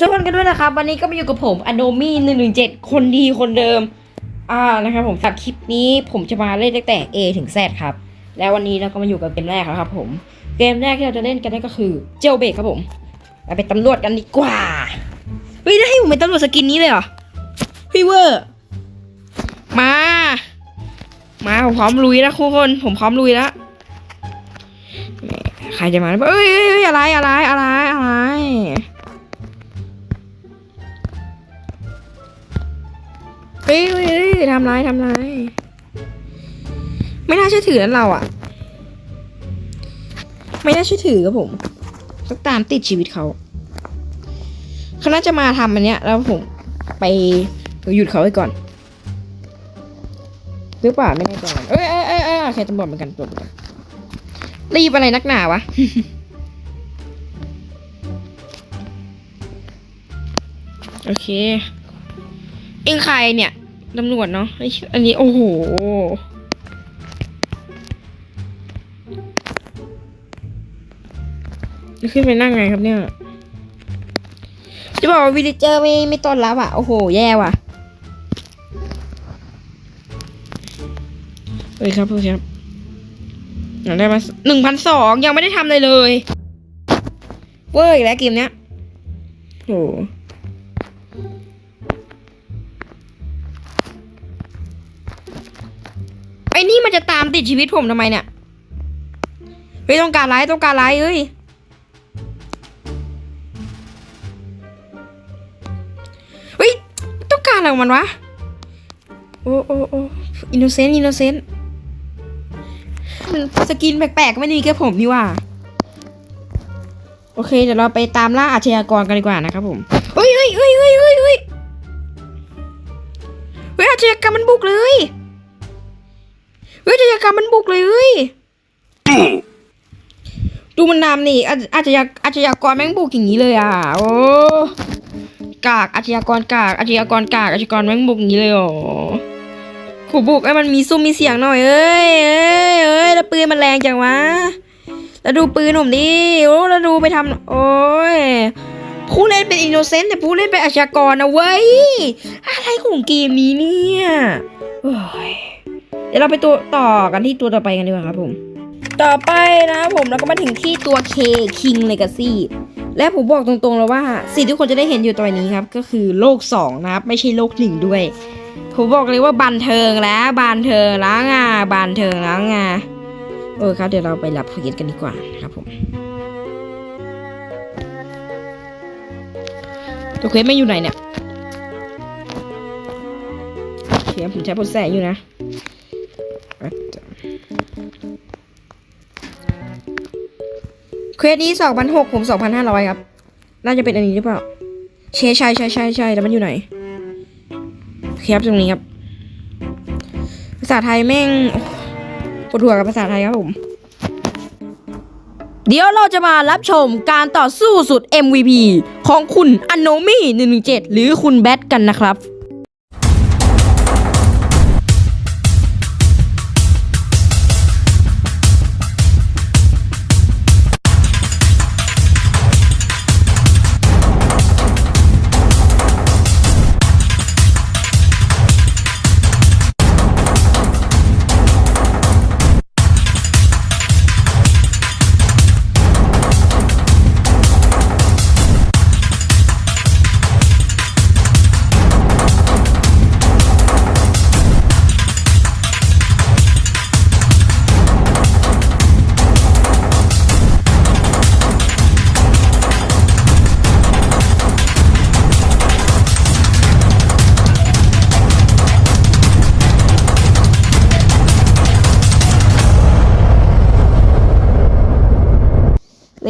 สวัสดีกันด้วยนะครับวันนี้ก็มาอยู่กับผมอโนมี่หนึ่งหนึ่งเจ็ดคนดีคนเดิม อ่านะครับผมสำหรับคลิปนี้ผมจะมาเล่นตั้งแต่ A ถึง Z ครับ แล้ววันนี้เราก็มาอยู่กับเกมแรกแล้วครับ ผม เกมแรกที่เราจะเล่นกันนั่นก็คือเจลเบกครับผมมาเป็นตำรวจกันดีกว่าเฮ้ยได้ให้ผมเป็นตำรวจสกินนี้เลยเหรอพี่เวอร์มา มาผมพร้อมลุยแล้วทุกคน ผมพร้อมลุยแล้วใครจะมาเอ้ยอะไรอะไรอะไรอะไร เฮ้ยเฮ้ยเฮ้ยทำรทำไรไม่น่าเชื่อถือนั้นเราอะไม่น่าเชื่อถือครับผมต้องตามติดชีวิตเขาเขาน่าจะมาทำอันเนี้ย แล้วผมไปหยุดเขาไว้ก่อนหรือเปล่าไม่แน่ใจเอ้ยเอ้ยเอ้ยเอ้ยโอเคตำรวจเหมือนกันตำรวจรีบอะไรนักหนาวะโอเคเองใครเนี่ย ตำรวจเนาะอันนี้ โอ้โหจะขึ้นไปนั่งไงครับเนี่ย จะบอกว่าวิลเจอร์ไม่ไม่ต้อนรับอะ โอ้โห แย่ว่ะเฮ้ยครับเพื่อนครับเราได้มาหนึ่งพันสองยังไม่ได้ทำเลยเลย เว้ยแล้วเกมเนี้ยโอ้ อ้นี่มันจะตามติดชีวิตผมทำไมเนี่ย เฮ้ยต้องการไรต้องการไรเอ้ย เฮ้ยต้องการอะไรของมันวะ โอ้โอ้โอ้อินโนเซนต์อินโนเซนต์สกินแปลกๆไม่ดีแค่ผมนี่ว่า โอเคเดี๋ยวเราไปตามล่าอาชญากรกันดีกว่านะครับผมเฮ้ยเฮ้ยเฮ้ยเฮ้ยเฮ้ยเฮ้ยอาชญากรรมมันบุกเลย ฮ้ยอาชญากรรมมันบุกเลยเฮ้ยดูมันนำนี่อาอาชญาอาชญากรแม่งบุกอย่างนี้เลยอะโอ้กากอาชญากรกากอาชญากรกากอาชญากรแม่งบุกอย่างนี้เลยอ๋อขู่บุกไอ้มันมีซุ้มมีเสียงหน่อยเอ้ยเอ้ยเอ้ยแล้วปืนมันแรงจังวะแล้วดูปืนผมดิโอ้แล้วดูไปทำโอ้ยผู้เล่นเป็นอินโนเซนต์แต่ผู้เล่นเป็นอาชญากรนะเว้ย อะไรของเกมนี้เนี่ยโอ้ย เดี๋ยวเราไปตัวต่อกันที่ตัวต่อไปกันดีกว่าครับผม ต่อไปนะครับผมเราก็มาถึงที่ตัว K King Legacy และผมบอกตรงๆแล้วว่าสิ่งที่คนจะได้เห็นอยู่ตอนนี้ครับ ก็คือโลก 2 นะครับ ไม่ใช่โลกหนึ่งด้วย ผมบอกเลยว่าบันเทิงแล้วบันเทิงแล้วงาบันเทิงแล้วงาเออครับเดี๋ยวเราไปรับเควสกันดีกว่าครับผมตัวเควสไม่อยู่ไหนเนี่ยโอเคผมใช้พลแสงอยู่นะ เควสนี้สองพันหกผมสองพันห้าร้อยครับ น่าจะเป็นอันนี้หรือเปล่าเชใช่ใช่ใช่ใช่แล้วมันอยู่ไหนครับตรงนี้ครับ ภาษาไทยแม่งปวดหัวกับภาษาไทยครับผม เดี๋ยวเราจะมารับชมการต่อสู้สุด MVP ของคุณอันโนมี่117 หรือคุณแบทกันนะครับ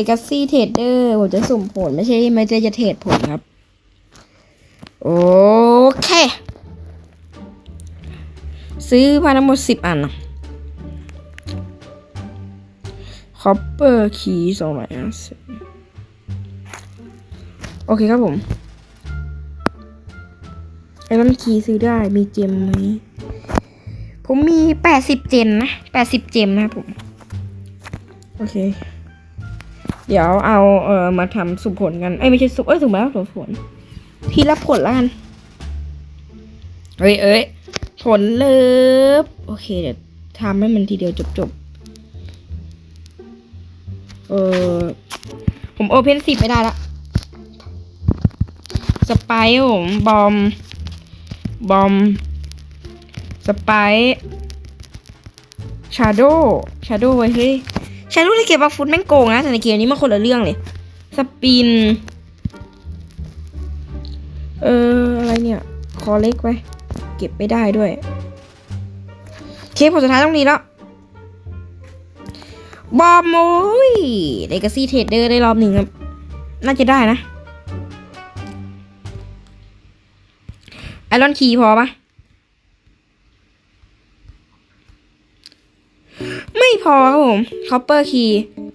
Legacy Trader ผมจะสุ่มผลไม่ใช่ไม่ได้จะเทรดผลครับ โอเค ซื้อมาทั้งหมดสิบอันคอปเปอร์คีสองร้อยห้าสิบโอเคครับผมไอรอนคีซื้อได้มีเจมไหมผมมีแปดสิบเจมนะแปดสิบเจมนะครับผม โอเค เดี๋ยวเอาเออมาทำสุ่มผลกันเอ้ไม่ใช่สุ่มเอ้ยสุ่มแล้วสุ่มผลทีละผลแล้วกันเอ้ยเอ้ยผลเลิฟโอเคเดี๋ยวทำให้มันทีเดียวจบจบเออผมโอเพนสิบไม่ได้ละสไปผมบอม บอม สไปชาโดชาโดไว้เฮ้ย ใชาโดในเกมบัฟฟุตแม่งโกงนะแต่ในเกมนี้มันคนละเรื่องเลย สปิน เอออะไรเนี่ย คอเล็กไว้ เก็บไม่ได้ด้วย เคผลสุดท้ายต้องนี้แล้ว บอมโอ้ยเลกาซี่เทรดเดอร์ได้รอบหนึ่งครับ น่าจะได้นะ ไอรอนคีพอปะไม่พอครับ ผมคอปเปอร์คี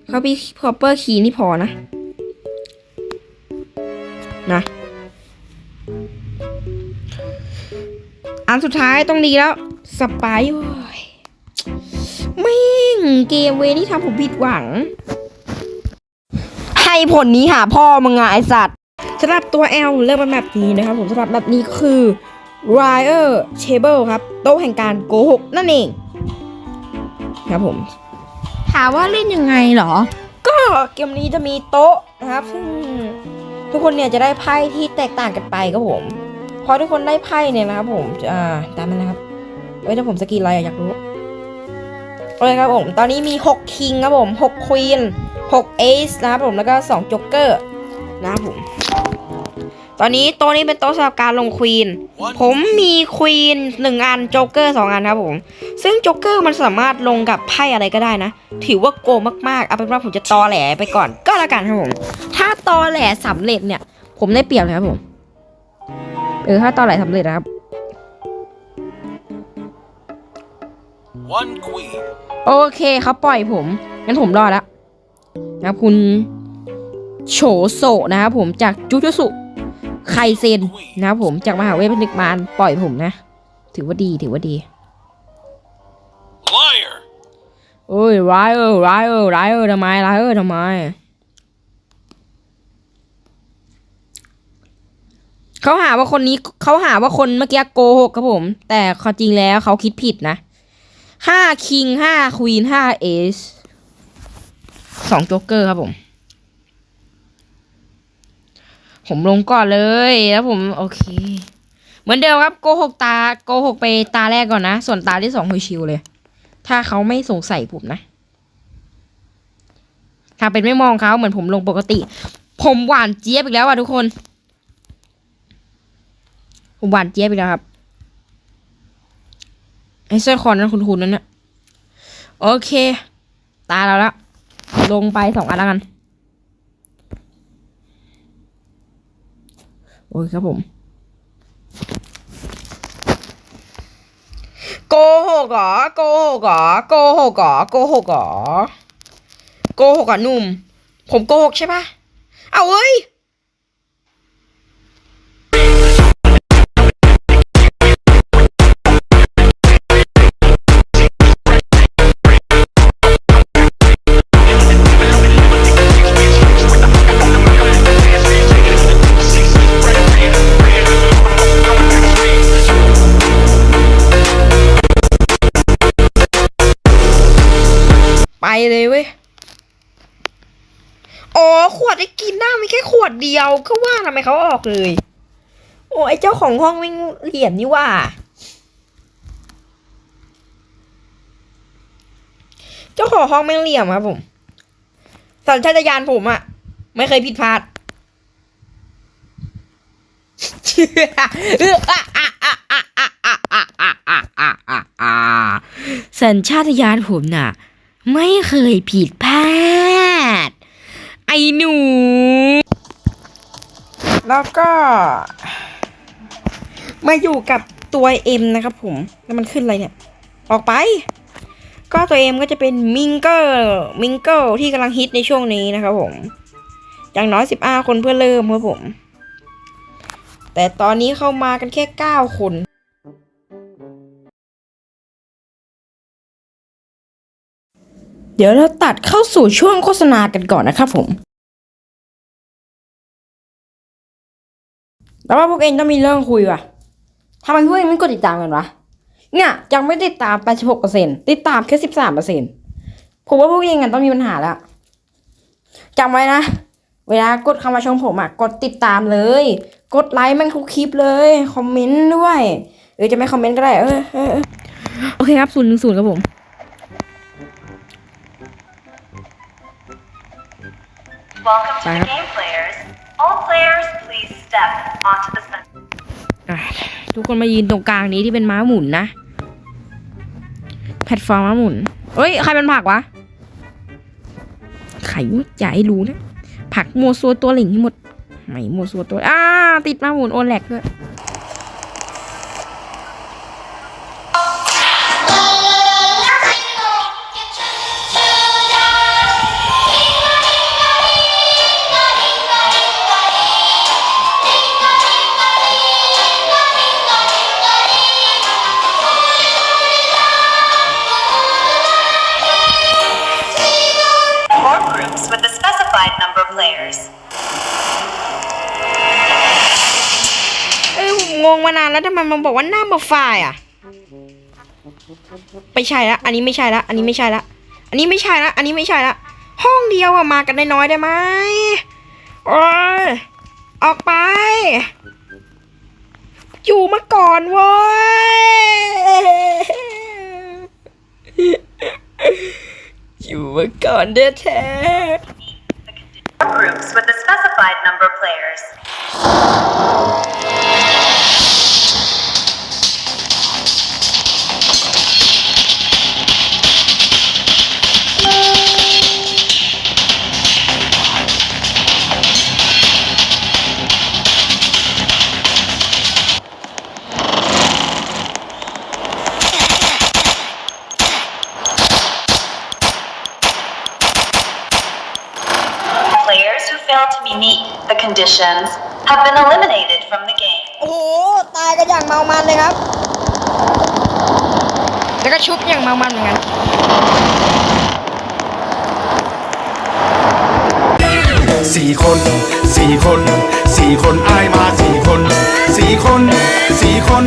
เขาพี่คอปเปอร์คีย์นี่พอนะ นะ อันสุดท้ายต้องดีแล้วสไปร์โว้ยไม่งเกมเวนี่ทำผมผิดหวัง ให้ผลนี้หาพ่อมึงอะไอสัตว์สำหรับตัว L เริ่มเป็นแบบนี้นะครับผมสำหรับแบบนี้คือ r i e r Table ครับ โต๊ะแห่งการโกหกนั่นเอง ครับผม ถามว่าเล่นยังไงเหรอ ก็เกมนี้จะมีโต๊ะนะครับซึ่งทุกคนเนี่ยจะได้ไพ่ที่แตกต่างกันไปครับผมพอทุกคนได้ไพ่เนี่ยนะครับผมอ่าตามนั้นนะครับเอ้ยถ้าผมสกีอะไรอะอยากรู้โอเคครับผม ตอนนี้มี6คิงครับผม6ควีน6เอซนะครับผมแล้วก็2จ็อกเกอร์นะครับผม อนนี้โต๊ะนี้เป็นโต๊ะสำหรับการลงควีน ผมมีควีนหนึ่งอันโจ๊กเกอร์สองอันครับผม ซึ่งโจ๊กเกอร์มันสามารถลงกับไพ่อะไรก็ได้นะ ถือว่าโกงมากๆ เอาเป็นว่าผมจะตอแหลไปก่อนก็แล้วกันครับผม ถ้าตอแหลสำเร็จเนี่ย ผมได้เปรียบเลยครับผม เออถ้าตอแหลสำเร็จนะครับ One queen. โอเคเขาปล่อยผมงั้นผมรอดแล้วนะครับคุณโฉโซะนะครับผมจากจูจูสุ ไคเซนนะครับผมจากมหาเวทนิกมานปล่อยผมนะ ถือว่าดีถือว่าดี Liar. โอ้ยร้ายเออร้ายเออร้ายเออทำไมร้ายเออทำไมเขาหาว่าคนนี้เขาหาว่าคนเมื่อกี้โกหกครับผม แต่ความจริงแล้วเขาคิดผิดนะห้าคิงห้าควีนห้าเอสสองโจ๊กเกอร์ครับผม ผมลงก่อนเลยแล้วผมโอเค เหมือนเดิมครับโกหกตาโกหกไปตาแรกก่อนนะ ส่วนตาที่สองคือชิวเลย ถ้าเขาไม่สงสัยผมนะถ้าเป็นไม่มองเขาเหมือนผมลงปกติ ผมหวานเจี๊ยบอีกแล้วอะทุกคน ผมหวานเจี๊ยบอีกแล้วครับไอ้เสื้อคอนนั้นคุณคุณนั่นนะโอเค ตาเราละลงไปสองอันแล้วกัน โอเคครับผม โกหกเหรอโกหกเหรอโกหกเหรอโกหกเหรอโกหกอะหนุ่ม ผมโกหกใช่ปะเอาเอ้ย เลยเว้ย อ๋อ ขวดได้กินได้ไม่แค่ขวดเดียว ก็ว่าทำไมเขาออกเลย โอ้ไอเจ้าของห้องไม่งเหลี่ยมนี่ว่า เจ้าของห้องแม่งเหลี่ยมครับผม สัญชาตญาณผมอะไม่เคยผิดพลาดสัญชาตญาณผมน่ะ ไม่เคยผิดพลาด ไอ้หนู แล้วก็ มาอยู่กับตัวเอ็มนะครับผม แล้วมันขึ้นอะไรเนี่ย ออกไป ก็ตัวเอ็มก็จะเป็นมิงเกอร์มิงเกิลที่กำลังฮิตในช่วงนี้นะครับผม อย่างน้อยสิบห้าคนเพื่อเริ่มครับผม แต่ตอนนี้เข้ามากันแค่เก้าคน เดี๋ยวเราตัดเข้าสู่ช่วงโฆษณากันก่อนนะครับผม แล้วว่าพวกเองต้องมีเรื่องคุยว่ะทำไมพวกเองไม่กดติดตามกันวะ เนี่ยยังไม่ติดตาม86%ติดตามแค่13%ผมว่าพวกเองกันต้องมีปัญหาแล้วจำไว้นะ เวลากดคำมาชมผมอะกดติดตามเลย กดไลค์มันทุกคลิปเลย คอมเมนต์ด้วย หรือจะไม่คอมเมนต์ก็ได้ เออโอเคครับศูนย์หนึ่งศูนย์ครับผม Welcome to Bye. the game, players. All players, please step onto the center. อะทุกคนมายืนตรงกลางนี้ที่เป็นม้าหมุนนะ แพลตฟอร์มม้าหมุนเอ้ย ใครเป็นผักวะ ไข่อย่าให้รู้นะ ผักมัวซัวตัวหลิงให้หมด ไม่มัวซัวตัว อ้า ติดม้าหมุนโอนแหลกด้วย มงมานานแล้วทำไมมันบอกว่าหน้ามาไฟล์อะไม่ใช่ละอันนี้ไม่ใช่ละ อันนี้ไม่ใช่ละ อันนี้ไม่ใช่ละ อันนี้ไม่ใช่ละ ห้องเดียวอะมากันน้อยๆได้ไหมโอ้ยออกไป อยู่มาก่อนเว้ย อยู่มาก่อนเด้อแท้ groups with a specified number of players. The conditions have been eliminated from the game. โอ้โห ตายกันอย่างเมามันเลยครับ แล้วก็ชุบอย่างเมามันเหมือนกัน สี่คนสี่คนสี่คนอายมาสี่คนสี่คนสี่คน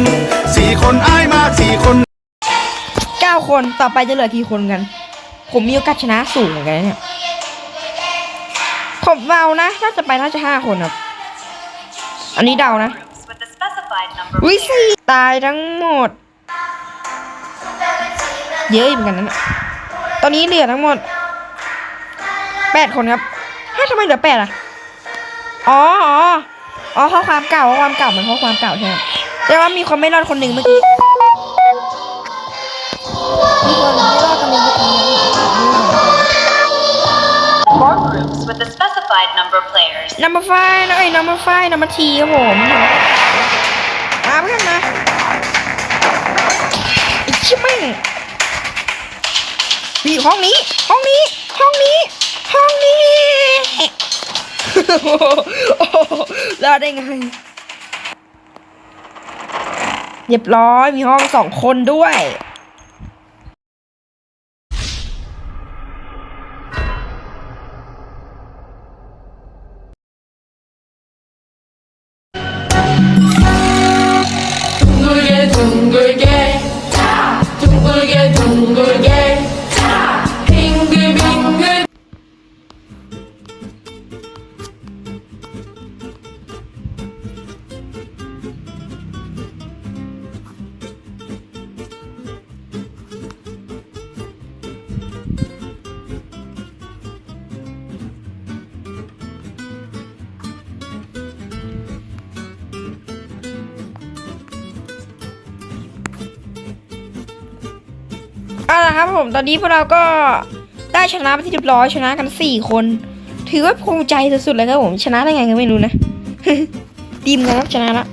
สี่คนอายมาสี่คนเก้าคน ต่อไปจะเหลือกี่คนกัน ผมมีโอกาสชนะสูงเหมือนกันนะเนี่ย ผมเดานะน่าจะไปน่าจะห้าคนครับ อันนี้เดานะวิสีตายทั้งหมด เยอะเหมือนกันนะตอนนี้เหลือทั้งหมดแปดคนครับฮะทำไมเหลือแปดอะอ๋ออ๋ออ๋อข้อความเก่าข้อความเก่าเหมันข้อความเก่าใช่ไหมแต่ว่ามีคนไม่รอดคนหนึ่งเมื่อกี้ มีคนไม่รอดคนหนึ่งเมื่อกี้ specified number of players. นัมเบอร์ไฟนะเอ้ยนัมเบอร์ไฟนัมเบอร์ทีครับผมมาเพื่อนมาไอ้ชิบแม่งพี่ห้องนี้ ห้องนี้ ห้องนี้ ห้องนี้โอ้โหรอดได้ไง เรียบร้อย มีห้องสองคนด้วย ละครันนี้พวกเราก็ได้ชนะไปที่เรียบร้อยชนะกันสี่คน ถือว่าภูมิใจสุดๆเลยครับผมชนะได้ไงก็ไม่รู้นะดีมกันครับชนะละ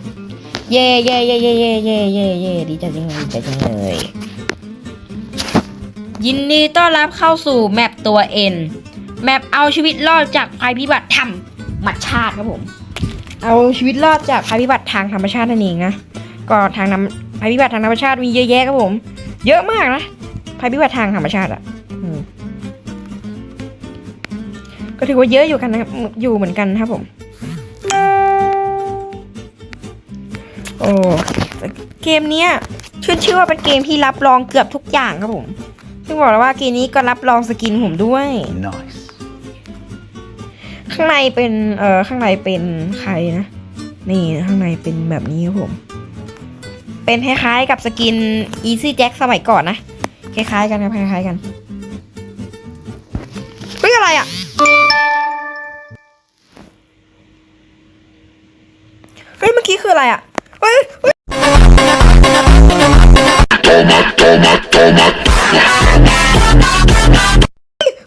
เย่เย่เย่เย่เย่เย่เย่เย่ดีใจจังเลยดีใจจังเลยยินดีต้อนรับเข้าสู่แมปตัวเอ็นแมปเอาชีวิตรอดจากภัยพิบัติธรรมมัดชาติครับผม เอาชีวิตรอดจากภัยพิบัติทางธรรมชาตินั่นเองนะก็ทางน้ำภัยพิบัติทางธรรมชาติมีเยอะแยะครับผม เยอะมากนะ ภัยพิบัติทางธรรมชาติอะอืมก็ถือว่าเยอะอยู่กันนะครับอยู่เหมือนกันนะครับผม โอ้เกมเนี้ยชื่อชื่อว่าเป็นเกมที่รับรองเกือบทุกอย่างครับผมซึ่งบอกแล้วว่าเกมนี้ก็รับรองสกินผมด้วย Nice ข้างในเป็น เอ่อข้างในเป็นใครนะ นี่ข้างในเป็นแบบนี้ครับผม เป็นคล้ายๆกับสกิน Easy Jack สมัยก่อนนะ คล้ายๆกันครับคล้ายๆกันเฮ้ยอะไรอะเฮ้ยเมื่อกี้คืออะไรอะเฮ้ยเฮ้ย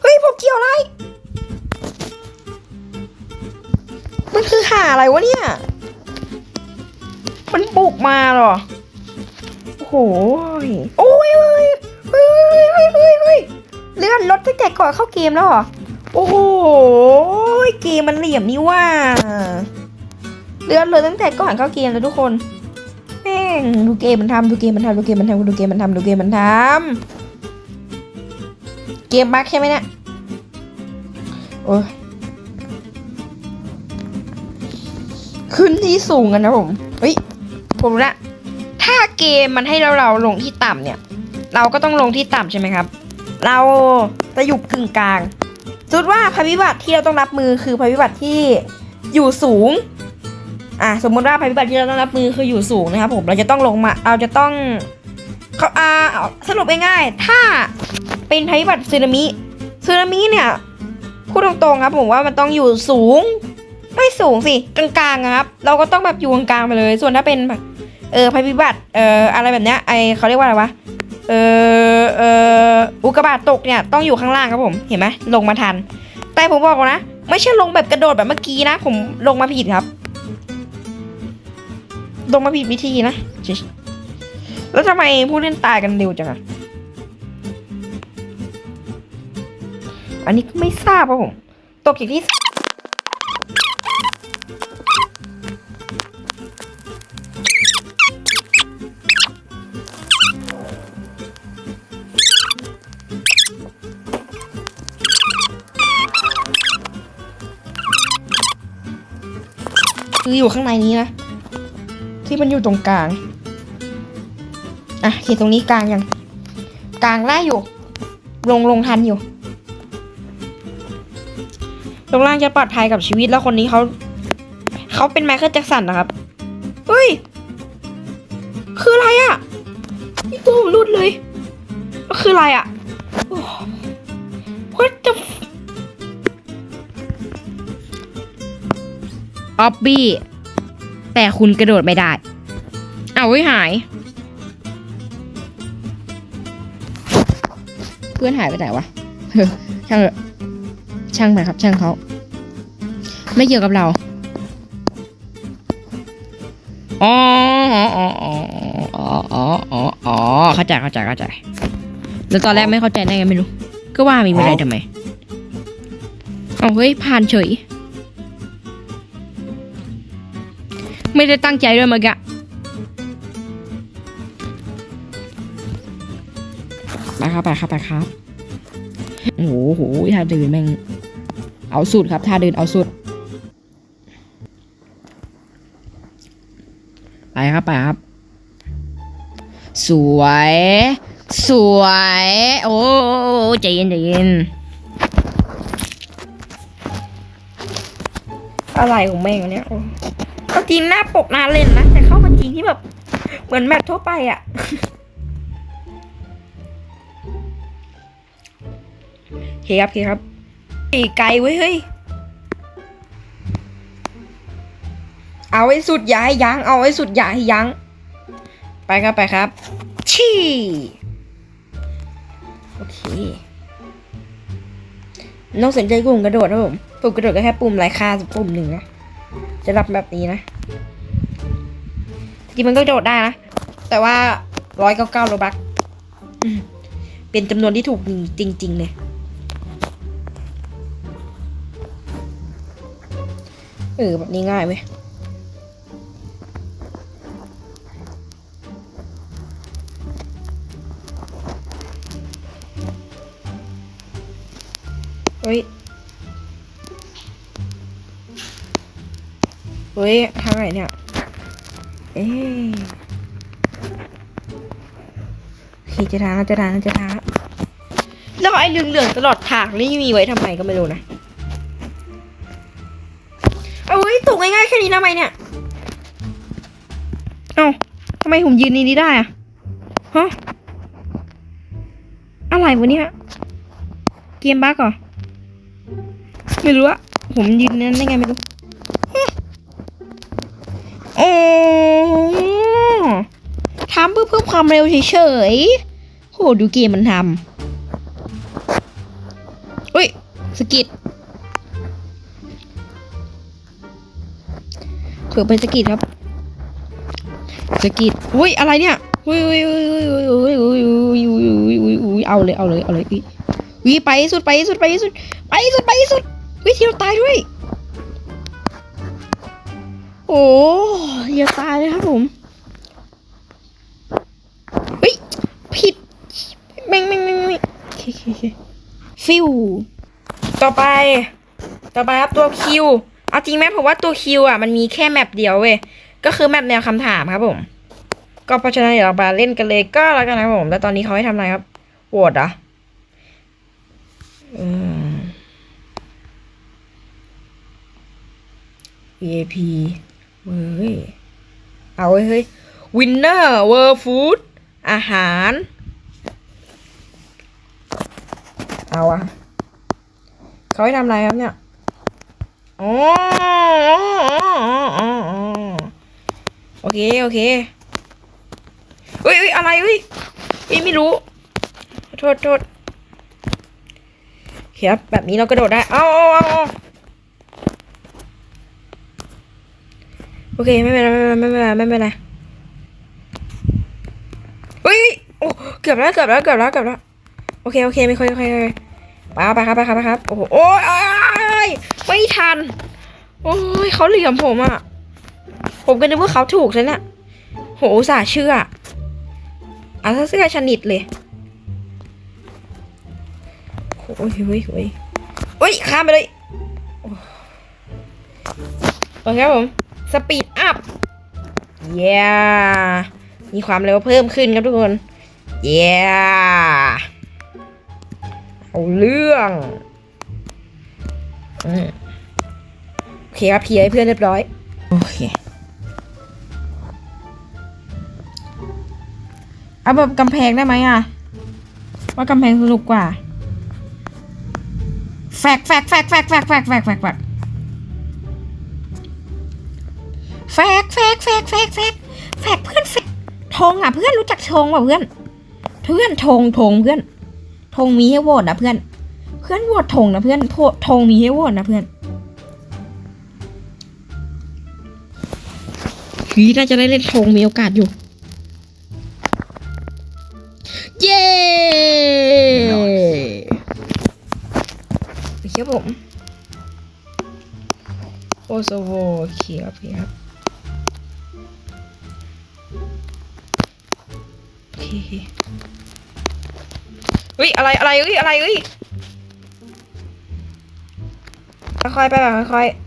เฮ้ยผมเกี่ยวอะไร มันคือหาอะไรวะเนี่ย มันบุกมาหรอ โอ้โหโอ้ นรถตั้งแต่ก่อนเข้าเกมแล้วเหรอ โอ้โห เกมมันเหลี่ยมนี่ว่าเลื่อนเลยตั้งแต่ก่อนเข้าเกมแล้วทุกคน แม่งดูเกมมันทำดูเกมมันทำดูเกมมันทำดูเกมมันทำดูเกมมันทำเกมบั๊กใช่ไหมเนี่ย โอ้ยขึ้นที่สูงกันนะผมเฮ้ย ผมรู้ละถ้าเกมมันให้เราเราลงที่ต่ำเนี่ย เราก็ต้องลงที่ต่ำใช่ไหมครับ เราจะอยู่กึ่งกลางสมมติว่าภัยพิบัติที่เราต้องรับมือคือภัยพิบัติที่อยู่สูงอะสมมติว่าภัยพิบัติที่เราต้องรับมือคืออยู่สูงนะครับผมเราจะต้องลงมาเราจะต้องเขาอ่าสรุปง่ายๆถ้าเป็นภัยพิบัติสึนามิสึนามิเนี่ยพูดตรงๆครับผมว่ามันต้องอยู่สูง ไม่สูงสิกลางๆครับ เราก็ต้องแบบอยู่กลางๆไปเลย ส่วนถ้าเป็นเออภัยพิบัติเอออะไรแบบเนี้ยไอเขาเรียกว่าอะไรวะ เออเอออุกกาบาตตกเนี่ยต้องอยู่ข้างล่างครับผมเห็นไหมลงมาทัน แต่ผมบอกก่อนนะ ไม่ใช่ลงแบบกระโดดแบบเมื่อกี้นะ ผมลงมาผิดครับ ลงมาผิดวิธีนะแล้วทำไมผู้เล่นตายกันเร็วจังอะอันนี้ก็ไม่ทราบครับผม ตกจากที่ คืออยู่ข้างในนี้นะ ที่มันอยู่ตรงกลาง อะเขียนตรงนี้กลางยัง กลางได้อยู่ ลงลงทันอยู่ลงล่างจะปลอดภัยกับชีวิตแล้วคนนี้เขาเขาเป็นไมเคิลแจ็คสันนะครับเฮ้ย คืออะไรอะ่ะนี่ตัวผมรุดเลย คืออะไรอะ่ะ What the ออบบี้ แต่คุณกระโดดไม่ได้ เอาไว้หาย เพื่อนหายไปไหนวะช่างช่างไหมครับ ช่างเขาไม่เกี่ยวกับเราอ๋ออ๋ออ๋ออ๋ออ๋ออ๋ออ๋อเข้าใจเข้าใจเข้าใจ แล้วตอนแรกไม่เข้าใจได้ไงไม่รู้ ก็ว่ามีอะไรทำไมเอาเฮ้ยผ่านเฉย ไม่ได้ตั้งใจด้วยเมื่อกี้ไปครับไปครับไปครับโอ้โหโหท่าเดินแม่ง เอาสุดครับท่าเดินเอาสุด ไปครับไปครับ สวย สวย โอ้ใจเย็นใจเย็นอะไรของแม่งวะเนี่ยโอ้ เอาจริงหน้าปกน่าเล่นนะแต่เข้ามาจริงที่แบบ เหมือนแมปทั่วไปอะ่ะโอเคครับโอเคครับอีไกลเว้ยเฮ้ย เอาไว้สุดยาให้ยั้งเอาไว้สุดยาให้ยั้ง ไปครับไปครับ ชี่โอเคน้องสนใจปุ่มกระโดดนะผมปุ่มกระโดดก็แค่ปุ่มไร้ค่าปุ่มหนึ่งนะ จะรับแบบนี้นะจริงมันก็โดดได้นะ แต่ว่าร้อยเก้าเก้าโลบักเป็นจำนวนที่ถูกจริง ๆ เลยเออแบบนี้ง่ายเว้ยเฮ้ย เฮ้ยทางไหนเนี่ย เอ๊ะโอเคจะทางจะทางจะทางแล้วแล้วไอ้เหลืองๆตลอดทางนี่มีไว้ทำไมก็ไม่รู้นะเอาเฮ้ยตกง่ายๆแค่นี้ทำไมเนี่ย เอ้าทำไมผมยืนในนี้ได้อะฮะอะไรวะเนี่ยเกมบั๊กเหรอไม่รู้อะผมยืนนั้นได้ไงไม่รู้ ทำเพื่อเพิ่มความเร็วเฉยๆ โหดูเกมมันทำอุ้ยสกิดเผื่อเป็นสกิดครับ สกิดอุ้ยอะไรเนี่ยอุ้ยอุ้ยอุ้ยอุ้ยอุ้ยอุ้ยอุ้ยอุ้ยอุ้ยอุ้ยเอาเลยเอาเลยเอาเลยอุ้ยอุ้ยไปสุดไปสุดไปสุดไปสุดไปสุดอุ้ยเที่ยวตายด้วย โอ้อย่าตายเลยครับผมเฮ้ยผิดแม่งแม่งแม่งแม่งโอเคโอเคโอเคฟิวต่อไป ต่อไปครับตัวคิวเอาจริงไหมผมว่าตัวคิวอะมันมีแค่แมปเดียวเว้ยก็คือแมปแนวคำถามครับผม ก็เพราะฉะนั้นเดี๋ยวเรามาเล่นกันเลยก็แล้วกันนะครับผม แล้วตอนนี้เขาให้ทำอะไรครับโหวตเหรอะอืม VIP เว้ย เอาเว้ยเฮ้ย Winner World Food อาหาร เอาอะเขาให้ทำอะไรครับเนี่ยอ๋ออ๋ออ๋ออ๋ออ๋อโอเค โอเคเฮ้ยเฮ้ยอะไรเฮ้ยเฮ้ยไม่รู้ โทษโทษเคครับแบบนี้เรากระโดดได้ เอาเอาเอาเอา โอเคไม่เป็นไรไม่เป็นไรไม่เป็นไรไม่เป็นไรเฮ้ยโอ้เกือบแล้วเกือบแล้วเกือบแล้วเกือบแล้วโอเคโอเคไม่ค่อยไม่ค่อยไม่ค่อยไปครับไปครับไปครับไปครับโอ้โหโอ้ยไม่ทันโอ้ยเขาเหลี่ยมผมอะผมก็นึกว่าเขาถูกซะเนี่ยโหสาเชื่ออะถ้าเสื้อชนิดเลยโอ้ยเฮ้ยเฮ้ยเฮ้ยข้ามไปเลยโอเคครับผม สปีดอัพเย้มีความเร็วเพิ่มขึ้นครับทุกคนเย้เอาเรื่องอโอเคครับเคลียร์ให้เพื่อนเรียบร้อย โอเคเอาแบบกำแพงได้ไหมอะ ว่ากำแพงสนุกกว่า แฟกแฟกแฟกแฟกแฟกแฟกแฟกแฟก แฟกแฟกแฟกแฟกแฟกแฟกแฟกเพื่อนแฟกธงอะเพื่อนรู้จักธงป่ะเพื่อน เพื่อนธงธงเพื่อนธงมีให้โหวตนะเพื่อน เพื่อนโหวตธงนะเพื่อนโพธงมีให้โหวตนะเพื่อนฮีน่าจะได้เล่นธงมีโอกาสอยู่ เย้โอเคครับผมโอโซโวเขียวเพียบ อเคเฮ้ยอะไรอะไรเฮ้ยอะไรเฮ้ยค่อยๆไปแบบค่อยๆ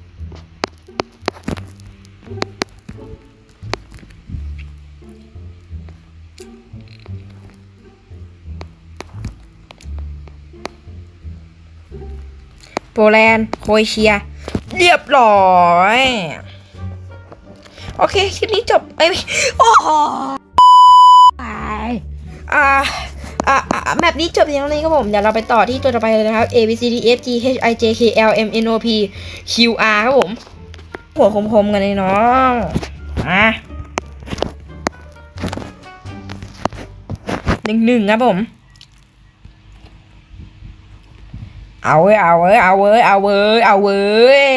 โปแลนด์โครเอเชีย เรียบร้อย โอเค คลิปนี้จบ เอ้ย โอ้ อะอะแมปนี้จบเพียงเท่านี้ครับผม เดี๋ยวเราไปต่อที่ตัวต่อไปเลยนะครับ A B C D E F G H I J K L M N O P Q R ครับผม หัวคมๆกันเลยเน้องอะหนึ่งหนึ่งครับผม เอาเว้ย เอาเว้ย เอาเว้ย เอาเว้ย เอาเว้ย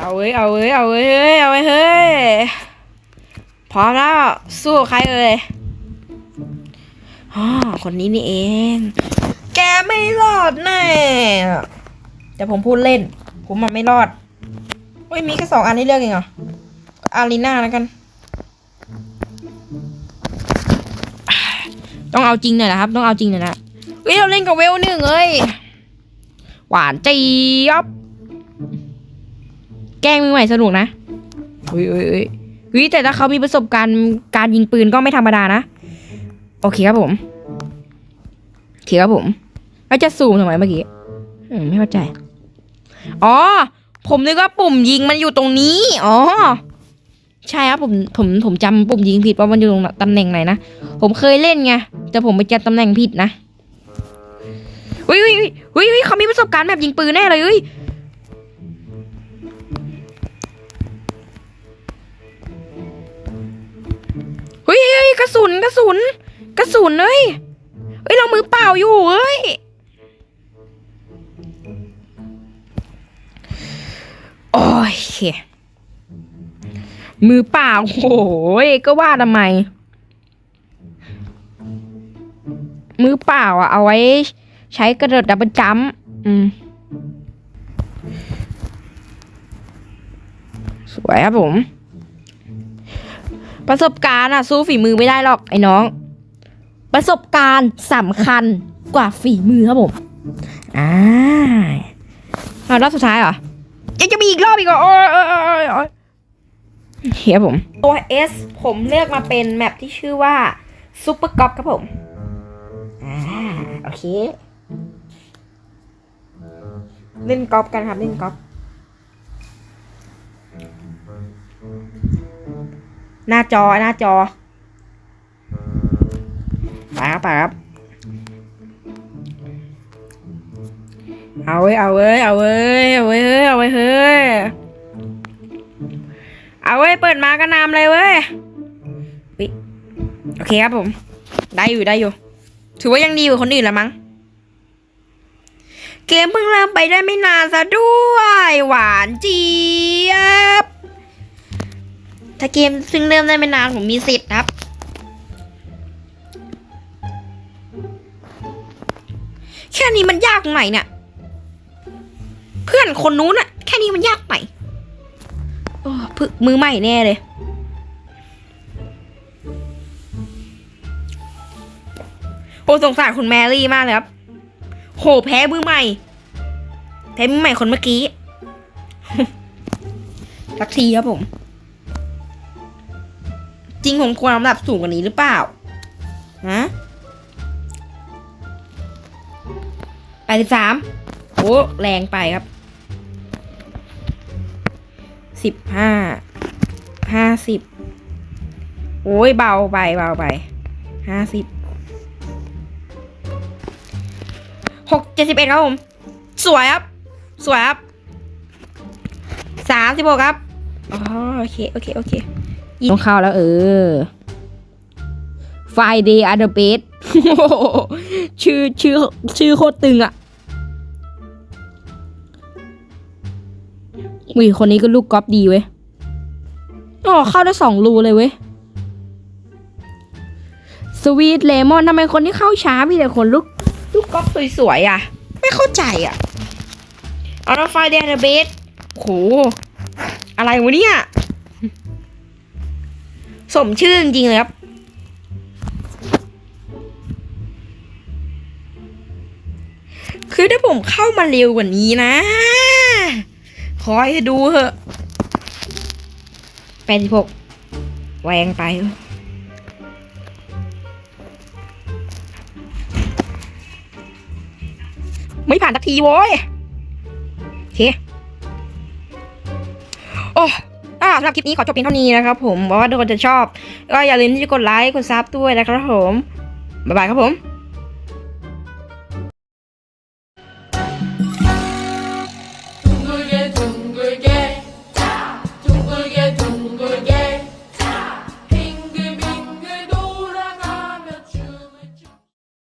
เอาเว้ย เอาเว้ย เอาเว้ยเฮ้ยเอาเว้ย เฮ้ย พร้อมแล้ว สู้ใครเอ่ยอ๋อคนนี้นี่เอง แกไม่รอดแน่แต่ผมพูดเล่น ผมมันไม่รอดเฮ้ยมีแค่สองอันให้เลือกเองเหรออารีนาแล้วกัน ต้องเอาจริงหน่อยนะครับ ต้องเอาจริงหน่อยนะเฮ้ยเราเล่นกับเวลหนึ่งเอ้ยหวานจี๊ยบ แกล้งมือใหม่สนุกนะอุ้ยอุ้ยอุ้ย อุ้ยแต่ถ้าเขามีประสบการณ์การยิงปืนก็ไม่ธรรมดานะ โอเคครับผมโอเคครับผมแล้วจะซูมทำไมเมื่อกี้ไม่เข้าใจ อ๋อ ผมนึกว่าปุ่มยิงมันอยู่ตรงนี้ อ๋อ ใช่ครับผม ผม ผมจำปุ่มยิงผิดว่ามันอยู่ตรงตำแหน่งไหนนะ ผมเคยเล่นไง แต่ผมไปจำตำแหน่งผิดนะอุ้ยอุ้ยอุ้ยอุ้ยอุ้ยเขามีประสบการณ์แบบยิงปืนแน่เลย เฮ้ยเฮ้ยกระสุนกระสุน กระสุนเฮ้ยเฮ้ยเรามือเปล่าอยู่เฮ้ยโอ้ยมือเปล่าโอ้ยก็ว่าทำไม มือเปล่าอะเอาไว้ ใช้กระโดดดับเบิลจัมป์อืมสวยครับผม ประสบการณ์อะสู้ฝีมือไม่ได้หรอกไอ้น้อง ประสบการณ์สำคัญกว่าฝีมือครับผมอ่าเอารอบสุดท้ายเหรอยังจะมีอีกรอบอีกเหรอโอ้ยโอ้ยโอ้ยเฮียผม ตัว S ผมเลือกมาเป็นแมปที่ชื่อว่าซูเปอร์กอล์ฟครับผมอ่าโอเค เล่นกอล์ฟกันครับ เล่นกอล์ หน้าจอหน้าจอไปครับไปครับ เอาเว้ยเอาเว้ยเอาเว้ยเอาเว้ยเอาเว้ยเฮ้ยเอาเว้ยเปิดมาก็นำเลยเว้ยอุ๊ยโอเคครับผม ได้อยู่ได้อยู่ ถือว่ายังดีกว่าคนอื่นละมั้งเกมเพิ่งเริ่มไปได้ไม่นานซะด้วย หวานเจี๊ยบ ถ้าเกมซึ่งเริ่มได้ไม่นานผมมีสิทธิ์ครับ แค่นี้มันยากไหนเนี่ย เพื่อนคนนู้นอะแค่นี้มันยากไหมโอ้พึมือใหม่แน่เลยโอ้สงสารคุณแมรี่มากเลยครับ โหแพ้มือใหม่ แพ้มือใหม่คนเมื่อกี้สักทีครับผม ริงผมควรลำดับสูงกว่านี้หรือเปล่าฮะแปดสิบสามโอ้แรงไปครับสิบห้าห้าสิบโอ้ยเบาไปเบาไปห้าสิบหกเจ็ดสิบเอ็ดครับผม สวยครับ สวยครับสามสิบหกครับอ๋อโอเค โอเค โอเค ต้องเข้าแล้วเออ Friday are the best ชื่อชื่อชื่อโคตรตึงอะอุ้ยคนนี้ก็ลูกกอล์ฟดีเว้ยอ๋อเข้าได้สองรูเลยเว้ยสวีทเลมอนทำไมคนที่เข้าช้ามีแต่คนลูกลูกกอล์ฟสวยๆอะไม่เข้าใจอะเอาละไฟเดนเบสโห อะไรวะเนี่ย สมชื่อจริงๆเลยครับ คือถ้าผมเข้ามาเร็วกว่านี้นะ คอยดูเถอะแปดสิบหกแหวงไปไม่ผ่านสักทีโว้ยโอเคโอ้าสำหรับคลิปนี้ขอจบเพียงเท่านี้นะครับผมหวังว่าทุกคนจะชอบ ก็อย่าลืมที่จะกดไลค์กดซับด้วยนะครับผมบ๊ายบายครับผม